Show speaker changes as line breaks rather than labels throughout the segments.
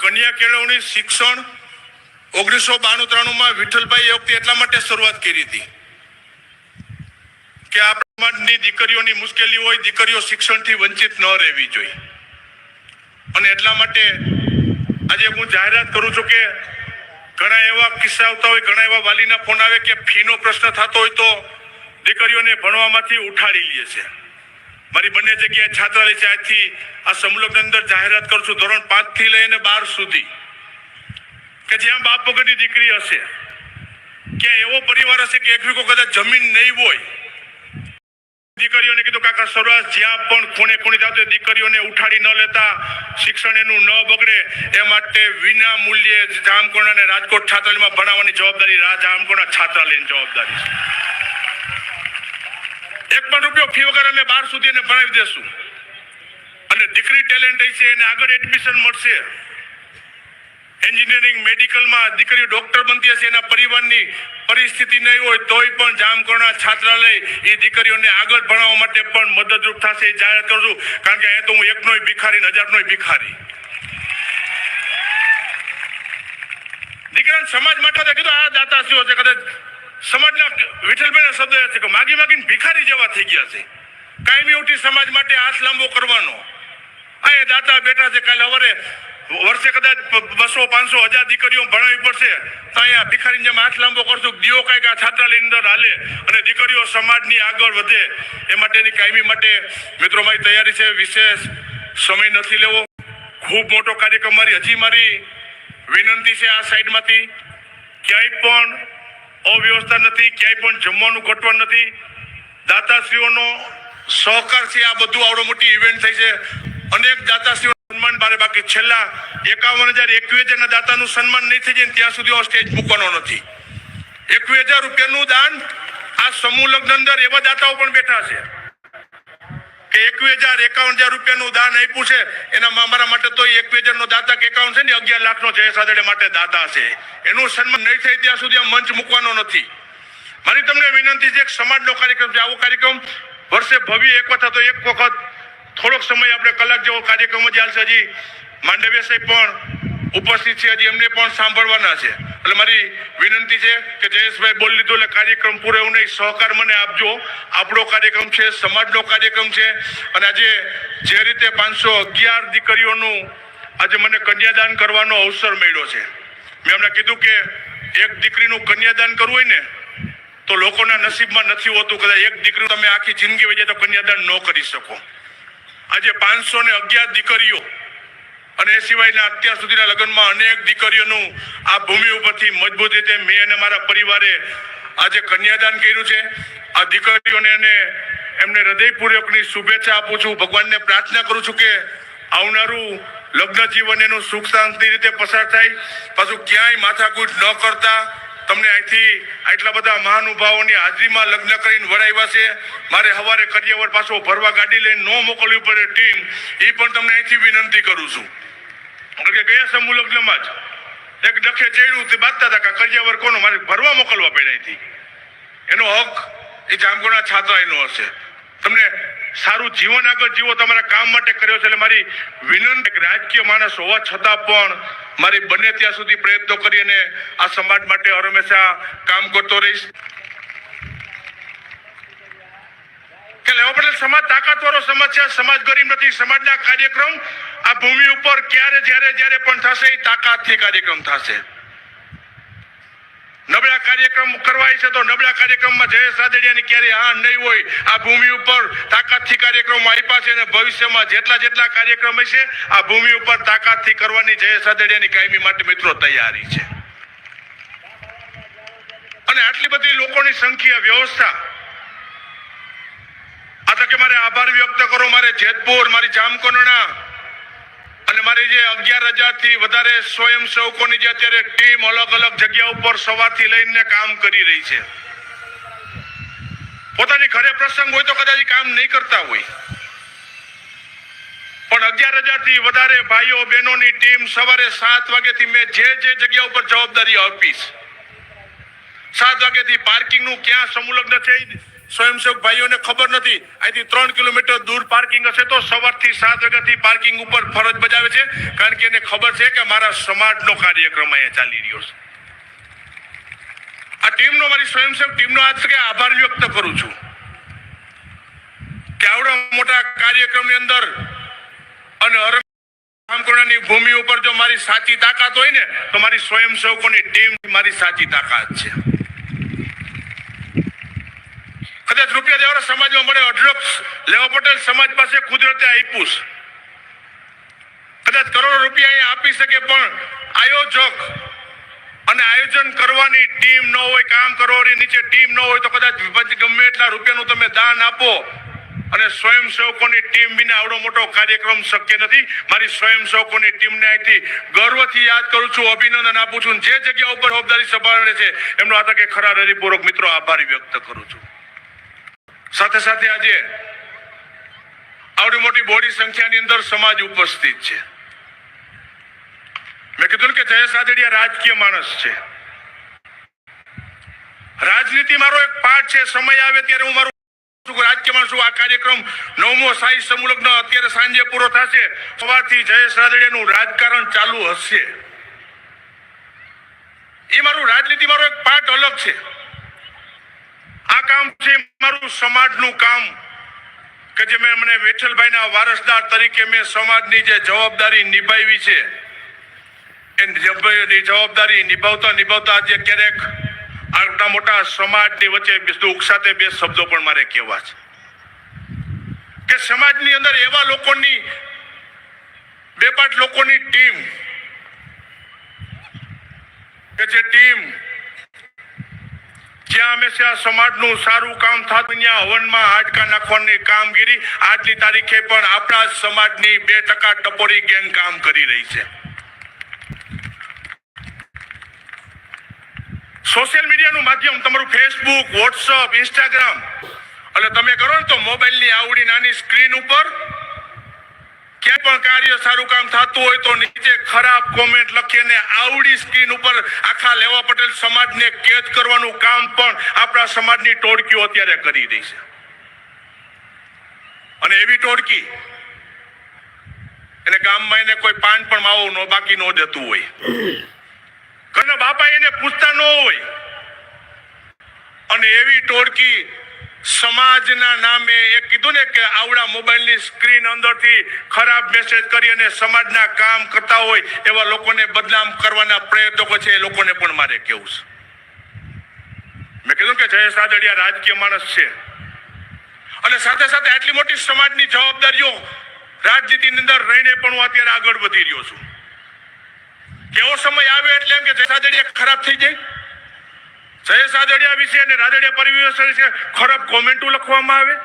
કન્યા કેળવણી શિક્ષણ ઓગણીસો બાણું ત્રાણુંમાં વિઠ્ઠલભાઈ વખતે એટલા માટે શરૂઆત કરી હતી કે આ પ્રમાણની દીકરીઓની મુશ્કેલી હોય, દીકરીઓ શિક્ષણથી વંચિત ન રહેવી જોઈએ. અને એટલા માટે આજે હું જાહેરાત કરું છું કે ઘણા એવા કિસ્સા આવતા હોય, ઘણા એવા વાલીના ફોન આવે કે ફીનો પ્રશ્ન થતો હોય તો દીકરીઓને ભણવામાંથી ઉઠાડી લે છે. મારી બંને જગ્યાએ છાત્રાલય આજથી આ સંલગ્ન અંદર જાહેરાત કરું છું ધોરણ પાંચથી લઈને બાર સુધી. કે જ્યાં બાપ વગરની દીકરી હશે, ક્યાં એવો પરિવાર હશે કે એક વીકો કદાચ જમીન નહીં હોય. દીકરીઓને કીધું, કાકા સૌરાષ્ટ્ર જ્યાં પણ ખૂણે ખૂણે જાવ દીકરીઓને ઉઠાડી ન લેતા, શિક્ષણ એનું ન બગડે, એ માટે વિના મૂલ્યે જામકોણ અને રાજકોટ છાત્રાલયમાં ભણાવવાની જવાબદારી રા જામકોના છાત્રાલયની જવાબદારી છે. એક પણ રૂપિયો ફી વગર અમે બાર સુધી એને ભણાવી દેશું. અને દીકરી ટેલેન્ટ છે એને આગળ એડમિશન મળશે. એન્જિનિયરિંગ મેડિકલમાં દીકરીઓ ડોક્ટર બનતી હશે, એના પરિવારની પરિસ્થિતિ નહીં હોય, તોય પણ જામકરણા છાત્રાલય એ દીકરીઓને આગળ ભણાવવા માટે પણ મદદરૂપ થશે, એ જાહેર કરું છું. કારણ કે અહીંયા તો હું એકનોય ભિખારી ને હજારનોય ભિખારી. દીકરાને સમાજ માટે કીધું, આ દાતાશ્રીઓ છે કદાચ સમાજના વિઠ્ઠલભાઈના શબ્દ એ છે કે માગી માગીને ભિખારી જેવા થઈ ગયા છે. કાયમી ઉઠી સમાજ માટે હાથ લાંબો કરવાનો. આ એ દાતા બેઠા છે, કાલે હવારે વર્ષે કદાચ બસો, પાંચસો, હજાર દીકરીઓ ભણાવી પડશે, તો અહીંયા ભિખારીની જેમ હાથ લાંબો કરશું દિયો કાંઈક આ છાત્રાલયની અંદર હાલે અને દીકરીઓ સમાજની આગળ વધે, એ માટેની કાયમી માટે મિત્રો મારી તૈયારી છે, વિશેષ સમય નથી લેવો. ખૂબ મોટો કાર્યક્રમ મારી, હજી મારી વિનંતી છે આ સાઈડમાંથી. ક્યાંય પણ અવ્યવસ્થા નથી, ક્યાંય પણ જમવાનું ઘટવાનું નથી. દાતાશ્રીઓનો સહકારથી આ બધું આવડો મોટી ઇવેન્ટ થઈ છે. અનેક દાતાશ્રીઓ સન્માન બારે બાકી. છેલ્લા એકાવન હજાર એકવીસ હજારના દાતાનું સન્માન નહીં થઈ જાય ત્યાં સુધી સ્ટેજ મૂકવાનો નથી. એકવીસ હજાર રૂપિયાનું દાન આ સમૂહ લગ્ન અંદર એવા દાતાઓ પણ બેઠા છે. કે એકવીસ હજાર એકાવન હજાર રૂપિયાનું દાન આપ્યું છે. એના અમારા માટે તો એકવીસ હજાર નો દાતા કે એકાવન છે ને, અગિયાર લાખ નો જય સાદડે માટે દાતા છે. એનું સન્માન નહીં થાય ત્યાં સુધી આ મંચ મૂકવાનો નથી. મારી તમને વિનંતી છે, એક સમાજનો કાર્યક્રમ છે. આવો કાર્યક્રમ વર્ષે ભવ્ય એક વખત તો એક વખત થોડોક સમય આપણે કલાક જેવો કાર્યક્રમ જ હાલશે હજી. માંડવ્ય સાહેબ પણ ઉપસ્થિત છે હજી એમને પણ સાંભળવાના છે. એટલે મારી વિનંતી છે કે જયેશભાઈ બોલી લીધું એટલે કાર્યક્રમ પૂરો નહીં, સહકાર મને આપજો. આપણો કાર્યક્રમ છે, સમાજનો કાર્યક્રમ છે. અને આજે જે રીતે પાંચસો અગિયાર દીકરીઓનું આજે મને કન્યાદાન કરવાનો અવસર મળ્યો છે. મેં એમને કીધું કે એક દીકરીનું કન્યાદાન કરવું હોય ને, તો લોકોના નસીબમાં નથી હોતું. કદાચ એક દીકરી તમે આખી જિંદગી વહી તો કન્યાદાન ન કરી શકો. આજે પાંચસો ને અગિયાર દીકરીઓ અને એ સિવાયના અત્યાર સુધીના લગ્નમાં અનેક દીકરીઓનું આ ભૂમિ ઉપરથી મજબૂત રીતે મેં અને મારા પરિવારે આજે કન્યાદાન કર્યું છે. આ દીકરીઓને એમને હૃદયપૂર્વકની શુભેચ્છા આપું છું. ભગવાનને પ્રાર્થના કરું છું કે આવનારું લગ્ન જીવન એનું સુખ શાંતિ રીતે પસાર થાય. પાછું ક્યાંય માથાકૂટ ન કરતા. તમને અહીંથી આટલા બધા મહાનુભાવોની હાજરીમાં લગ્ન કરીને વડાવ્યા છે. મારે સવારે કરિયાવર પાછો ભરવા ગાડી લઈને ન મોકલવી પડે ટીમ. એ પણ તમને અહીંથી વિનંતી કરું છું. કારણ કે ગયા સમૂહ લગ્નમાં જ એક ડખે ચડ્યું તે બાંધતા હતા કે કરિયાવર કોનો? મારે ભરવા મોકલવા પડે અહીંથી. એનો હક એ જામગોના છાત્રાઈનો હશે. તમને સારું જીવન આગળ જીવો, તમારા કામ માટે કર્યો છે એટલે મારી વિનંતી રાજકીય માણસ હોવા છતાં પણ મારી બને ત્યાં સુધી પ્રયત્નો કરી અને આ સમાજ માટે હંમેશા કામ કરતો રહીશ. કે લેવા પડે સમાજ તાકાતવાળો સમાજ છે સમાજ ગરીબ નથી, સમાજના કાર્યક્રમ આ ભૂમિ ઉપર ક્યારે, જ્યારે જ્યારે પણ થશે, એ તાકાતથી કાર્યક્રમ થશે. નબળા કાર્યક્રમ કરવાય છે તો નબળા કાર્યક્રમમાં જયેશ રાદડિયાની ક્યારે હા નહીં હોય. આ ભૂમિ ઉપર તાકાતથી કાર્યક્રમો આપ્યા છે અને ભવિષ્યમાં જેટલા જેટલા કાર્યક્રમ હશે, આ ભૂમિ ઉપર તાકાતથી કરવાની જયેશ રાદડિયાની કાયમી માટે મિત્રો તૈયારી છે. અને આટલી બધી લોકોની સંખ્યા, વ્યવસ્થા. આ તો કે મારે આભાર વ્યક્ત કરો, મારે જેતપુર, મારી જામકોનણા અને મારી જે અગિયાર હજારથી વધારે સ્વયંસેવકોની જે અત્યારે ટીમ અલગ અલગ જગ્યા ઉપર સવારથી લઈને કામ કરી રહી છે. પોતાની ઘરે પ્રસંગ હોય તો કદાચ કામ નહીં કરતા હોય. પણ અગિયાર હજારથી વધારે ભાઈઓ બહેનોની ટીમ સવારે સાત વાગ્યાથી મેં જે જે જગ્યા ઉપર જવાબદારી આપીશ. સાત વાગ્યાથી પાર્કિંગનું ક્યાં સમુલગ્ન છે ઈ સ્વયંસેવક ભાઈઓને ખબર નથી. અહીંથી ત્રણ કિલોમીટર દૂર પાર્કિંગ હશે તો સવારથી સાત વાગ્યાથી પાર્કિંગ ઉપર ફરજ બજાવે છે. કારણ કે એને ખબર છે કે મારા સમાજનો કાર્યક્રમ અહીંયા ચાલી રહ્યો છે. આ ટીમનો, મારી સ્વયંસેવક ટીમનો આજ કે આભાર વ્યક્ત કરું છું. કે આવડા મોટા કાર્યક્રમની અંદર અને રામકુણાની ભૂમિ ઉપર જો મારી સાચી તાકાત હોય ને, તો મારી સ્વયંસેવકોની ટીમ મારી સાચી તાકાત છે. કદાચ રૂપિયા દેવાળા સમાજમાં મળે અઢળક લેવા પટેલ સમાજ પાસે કુદરતે આપ્યું કદાચ કરોડો રૂપિયા અહીંયા આપી શકે, પણ આયોજક અને આયોજન કરવાની ટીમ ન હોય, કામ કરવાની નીચે ટીમ ન હોય, તો કદાચ ગમે એટલા રૂપિયાનું તમે દાન આપો અને સ્વયંસેવકોની ટીમ વિના આવડો મોટો કાર્યક્રમ શક્ય નથી. મારી સ્વયંસેવકોની ટીમને અહીંથી ગર્વથી યાદ કરું છું, અભિનંદન આપું છું જે જગ્યા ઉપર જવાબદારી સંભાળે છે, એમનો આ તકે ખરા હૃદયપૂર્વક મિત્રો આભારી વ્યક્ત કરું છું. સાથે સાથે આજે આવડી મોટી બોડી સંખ્યાની અંદર સમાજ ઉપસ્થિત છે. મેં કીધું કે જયેશ આદડિયા રાજકીય માણસ છે. રાજનીતિ મારો એક પાઠ છે, સમય આવે ત્યારે હું મારું રાજકીય માણસ આ કાર્યક્રમ નવમો સાઈ સમુલગ્ન અત્યારે સાંજે પૂરો થશે. સવારથી જયેશ રાદડિયાનું રાજકારણ ચાલુ હશે. એ મારું રાજનીતિ મારો એક પાઠ અલગ છે. આ કામ છે મારું સમાજનું કામ, કે જે મેં મને વેઠલભાઈના વારસદાર તરીકે મેં સમાજની જે જવાબદારી નિભાવી છે, એ જવાબદારી નિભાવતા નિભાવતા આજે ક્યારેક આટલા મોટા સમાજની વચ્ચે દુઃખ સાથે બે શબ્દો પણ મારે કહેવા છે. કે સમાજની અંદર એવા લોકોની, બે પાંચ લોકોની ટીમ, કે જે ટીમ હંમેશા સમાજનું સારું કામ થતું ત્યાં હવનમાં હાડકા નાખવાની કામગીરી. આજની તારીખે પણ આપણા સમાજની બે ટકા ટપોરી ગેંગ કામ કરી રહી છે. સોશિયલ મીડિયાનું માધ્યમ તમારું ફેસબુક વોટ્સઅપ ઇન્સ્ટાગ્રામ એટલે તમે કરો ને તો મોબાઈલની આવડી નાની સ્ક્રીન ઉપર ક્યાંય પણ કાર્ય સારું કામ થતું હોય તો નીચે ખરાબ કોમેન્ટ લખીને આવડી સ્ક્રીન ઉપર આખા લેવા પટેલ સમાજને કેદ કરવાનું કામ પણ આપણા સમાજની ટોળકીઓ અત્યારે કરી રહી છે. અને એવી ટોળકી એને ગામમાં એને કોઈ પાન પણ માવો નો, બાકી ન જતું હોય. ઘરના બાપા એને પૂછતા ન હોય. અને એવી ટોળકી સમાજના નામે એ કીધું ને કે આવડા મોબાઈલની સ્ક્રીન અંદરથી ખરાબ મેસેજ કરી અને સમાજના કામ કરતા હોય એવા લોકોને બદનામ કરવાના પ્રયત્નો છે એ લોકોને પણ મારે કેવું છે. મેં કીધું કે જયેશ રાદડિયા રાજકીય માણસ છે. અને સાથે સાથે આટલી મોટી સમાજની જવાબદારીઓ રાજનીતિની અંદર રહીને પણ હું અત્યારે આગળ વધી રહ્યો છું. કેવો સમય આવે એટલે એમ કે જયેશ રાદડિયા ખરાબ થઈ જાય? જયેશ રાદડિયા વિશે અને રાદડિયા પરિવેશ વિશે ખરાબ કોમેન્ટો લખવામાં આવે.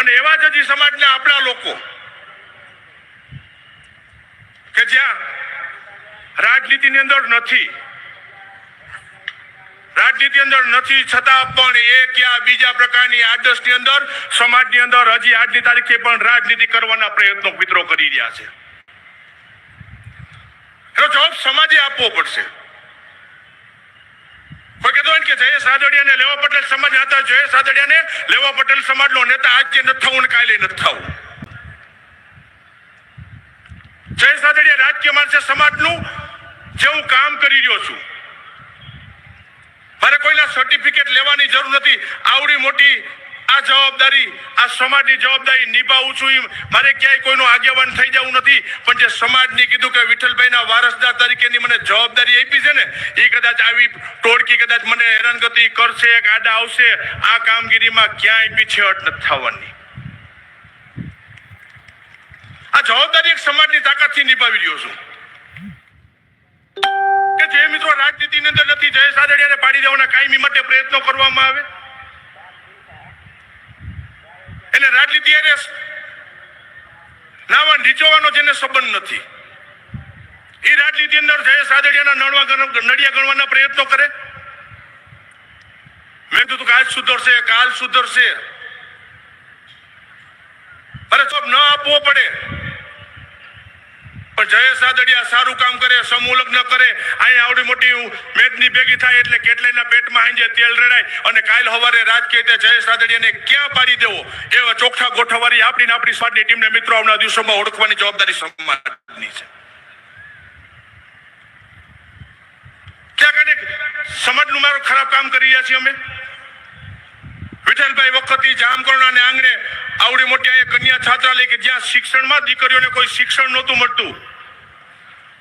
અને એવા જ હજી સમાજના આપણા લોકો કે જ્યાં રાજનીતિની અંદર નથી. રાજનીતિ અંદર નથી, છતાં પણ એ યા બીજા પ્રકારની આદર્શની અંદર, સમાજની અંદર હજી આજની તારીખે પણ રાજનીતિ કરવાના પ્રયત્નો મિત્રો કરી રહ્યા છે. એનો જવાબ સમાજે આપવો પડશે. કહેતો હોય ને કે જયેશ રાદડિયાને લેવા પટેલ સમાજ હતા, જયેશ રાદડિયાને લેવા પટેલ સમાજનો નેતા આજે નથી થવું ને કાલે નથી થવું. જયેશ રાદડિયા રાજકીય માણસે સમાજનું જેવું કામ કરી રહ્યો છું. મારે કોઈના સર્ટિફિકેટ લેવાની જરૂર નથી. આવડી મોટી આ જવાબદારી, આ સમાજની જવાબદારી નિભાવું છું એમ. મારે ક્યાંય કોઈનો આગેવાન થઈ જવું નથી. પણ જે સમાજની કીધું કે વિઠ્ઠલભાઈના વારસદાર તરીકેની મને જવાબદારી આપી છે ને, એ કદાચ આવી ટોળકી કદાચ મને હેરાનગતિ કરશે આડા આવશે, આ કામગીરીમાં ક્યાંય પીછેહટ નથી થવાની. આ જવાબદારી એક સમાજની તાકાતથી નિભાવી રહ્યો છું. કે જે મિત્રો રાજનીતિની અંદર નથી, જયેશ આદડિયાને પાડી દેવાના કાયમી માટે પ્રયત્નો કરવામાં આવે? એને રાજનીતિ એને નાવા નીચોવાનો જેને સંબંધ નથી. એ રાજનીતિ અંદર જયેશ આદડિયાના નડવા નડિયા ગણવાના પ્રયત્નો કરે. મેં કીધું કે આજ સુધરશે, કાલ સુધરશે. અરે જવાબ ન આપવો પડે જયેશ આદડિયા સારું કામ કરે, સમૂહ લગ્ન કરે, અહીંયા આવડી મોટી મેદની ભેગી થાય એટલે કેટલાયના પેટમાં હાંજે તેલ રેડાય અને કાલ સવારે રાજકીય રીતે જયેશ આદડિયાને ક્યાં પાડી દેવો? એવા ચોખ્ખા ગોઠવવાની આપણી આપણી સ્વાદની ટીમને મિત્રો આવનાર દિવસોમાં ઓળખવાની જવાબદારી સમાજની છે. સમાજનું મારું ખરાબ કામ કરી રહ્યા છીએ અમે? વિઠ્ઠલભાઈ વખતથી જામકર્ણાને આંગણે આવડી મોટી અહીંયા કન્યા છાત્રાલય કે જ્યાં શિક્ષણમાં દીકરીઓને કોઈ શિક્ષણ નહોતું મળતું.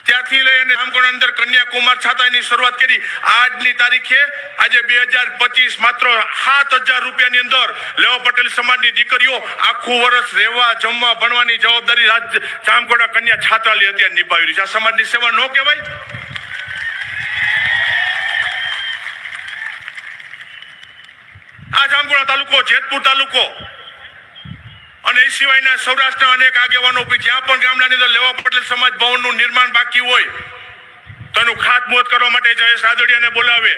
ત્યારથી લઈ અને અંદર કન્યાકુમાર છાતાની શરૂઆત કરી. આજની તારીખે આજે બે હજાર પચીસ માત્ર સાત હજાર રૂપિયાની અંદર લેવા પટેલ સમાજની દીકરીઓ આખું વર્ષ રહેવા, જમવા, ભણવાની જવાબદારી જામગોડા કન્યા છાત્રાલય અત્યારે નિભાવી રહી છે. આ સમાજની સેવા ન કહેવાય? આ જામગોડા તાલુકો જેતપુર તાલુકો અને એ સિવાયના સૌરાષ્ટ્રના અનેક આગેવાનો જ્યાં પણ ગામડાની અંદર લેવા પટેલ સમાજ ભવનનું નિર્માણ બાકી હોય, તો એનું ખાતમુહૂર્ત કરવા માટે જયેશ રાદડિયાને બોલાવે.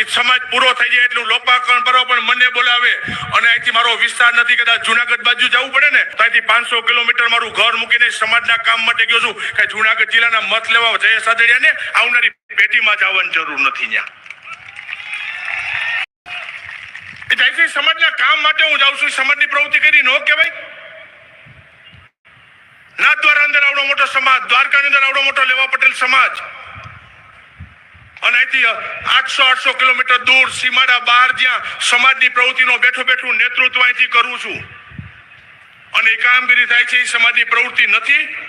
એ સમાજ પૂરો થઈ જાય એટલું લોપાકરણ કરવા પણ મને બોલાવે. અને અહીંથી મારો વિસ્તાર નથી, કદાચ જુનાગઢ બાજુ જવું પડે ને, તો અહીંથી પાંચસો કિલોમીટર મારું ઘર મૂકીને સમાજના કામ માટે ગયો છું. કે જુનાગઢ જિલ્લાના મત લેવા જયેશ રાદડિયાને આવનારી પેઢીમાં જવાની જરૂર નથી ત્યાં એટલે અહીંથી સમાજના કામ માટે હું જાઉં છું. સમાજની પ્રવૃત્તિ કરી ન કહેવાય. ના દ્વારા અંદર આવડો મોટો સમાજ, દ્વારકાની અંદર આવડો મોટો લેવા પટેલ સમાજ. અને અહીંથી આઠસો આઠસો કિલોમીટર દૂર, સીમાડા બહાર જ્યાં સમાજની પ્રવૃત્તિનો બેઠો બેઠું નેતૃત્વ અહીંથી કરું છું. અને એ કામગીરી થાય છે, એ સમાજની પ્રવૃત્તિ નથી.